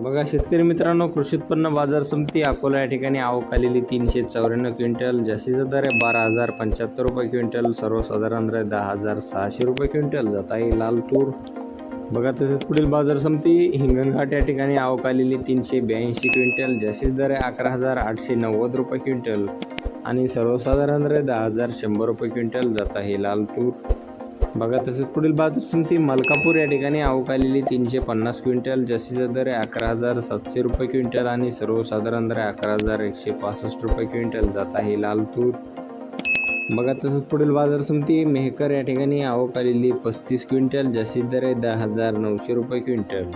बघा शेतकरी मित्रांनो कृषी उत्पन्न बाजार समिती अकोला या ठिकाणी आवक आलेली तीनशे चौऱ्याण्णव क्विंटल जास्तीचा दर आहे बारा हजार पंच्याहत्तर रुपये क्विंटल सर्वसाधारण दर आहे दहा हजार सहाशे रुपये क्विंटल. जात आहे लाल तूर. बघा तसेच पुढील बाजार समिती हिंगणघाट या ठिकाणी आवक आलेली तीनशे ब्याऐंशी क्विंटल जास्तीत दर आहे अकरा हजार आठशे नव्वद रुपये क्विंटल आणि सर्वसाधारण दर आहे दहा हजार शंभर रुपये क्विंटल. जात आहे लाल तूर. बघा तसेच पुढील बाजार समती मलकापूर या ठिकाणी आवक आलेली तीनशे पन्नास क्विंटल जास्तीचा दर आहे अकरा हजार सातशे रुपये क्विंटल आणि सर्वसाधारण दर आहे अकरा हजार एकशे पासष्ट रुपये क्विंटल जात आहे लाल तूर. बघा तसंच पुढील बाजार समिती मेहकर या ठिकाणी आवक आलेली पस्तीस क्विंटल जास्तीत दर आहे दहा हजार नऊशे रुपये क्विंटल.